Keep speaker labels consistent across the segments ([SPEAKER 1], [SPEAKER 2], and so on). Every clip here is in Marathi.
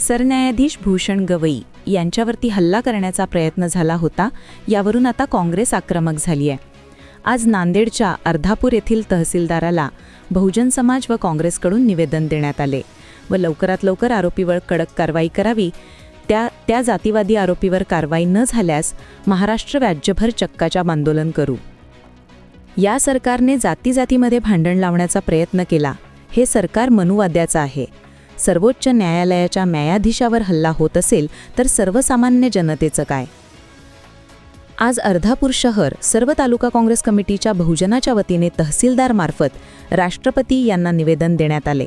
[SPEAKER 1] सरन्यायाधीश भूषण गवई यांच्यावरती हल्ला करण्याचा प्रयत्न झाला होता यावरून आता काँग्रेस आक्रमक झाली आहे. आज नांदेडच्या अर्धापूर येथील तहसीलदाराला बहुजन समाज व काँग्रेसकडून निवेदन देण्यात आले व लवकरात लवकर आरोपीवर कडक कारवाई करावी त्या त्या जातीवादी आरोपीवर कारवाई न झाल्यास महाराष्ट्र राज्यभर चक्काच्या आंदोलन करू. या सरकारने जाती जातीमध्ये भांडण लावण्याचा प्रयत्न केला हे सरकार मनुवाद्याचं आहे. सर्वोच्च न्यायालयाच्या न्यायाधीशावर हल्ला होत असेल तर सर्वसामान्य जनतेचं काय? आज अर्धापूर शहर सर्व तालुका काँग्रेस कमिटीच्या बहुजनाच्या वतीने तहसीलदारमार्फत राष्ट्रपती यांना निवेदन देण्यात आले.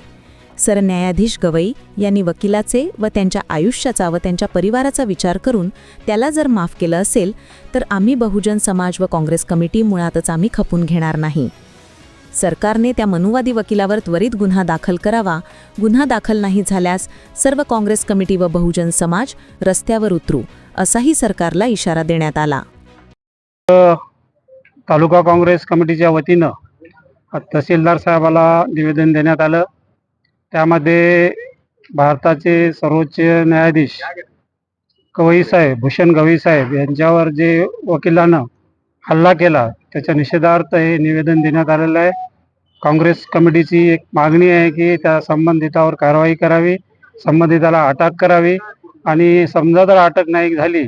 [SPEAKER 1] सरन्यायाधीश गवई यांनी वकिलाचे व त्यांच्या आयुष्याचा व त्यांच्या परिवाराचा विचार करून त्याला जर माफ केलं असेल तर आम्ही बहुजन समाज व काँग्रेस कमिटी मुळातच आम्ही खपून घेणार नाही. सरकारने त्या मनुवादी वकिलावर त्वरित गुन्हा दाखल करावा. गुन्हा दाखल नाही झाल्यास सर्व काँग्रेस कमिटी व बहुजन समाज रस्त्यावर उतरू असाही सरकारला इशारा देण्यात आला.
[SPEAKER 2] तालुका काँग्रेस कमिटीच्या वतीनं तहसीलदार साहेबाला निवेदन देण्यात आलं. त्यामध्ये भारताचे सर्वोच्च न्यायाधीश गवई साहेब भूषण गवई साहेब यांच्यावर जे वकिलानं हल्ला केला. त्याच्या निषेधार्थ हे निवेदन देण्यात आलेलं आहे. काँग्रेस कमिटीची एक मागणी आहे की त्या संबंधितावर कारवाई करावी संबंधिताला अटक करावी आणि समजा जर अटक नाही झाली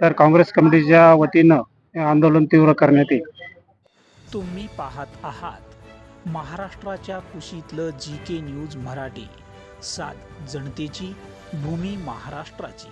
[SPEAKER 2] तर काँग्रेस कमिटीच्या वतीनं हे आंदोलन तीव्र करण्यात येईल.
[SPEAKER 3] तुम्ही पाहत आहात महाराष्ट्राच्या कुशीतलं जी के न्यूज मराठी. सात जनतेची भूमी महाराष्ट्राची.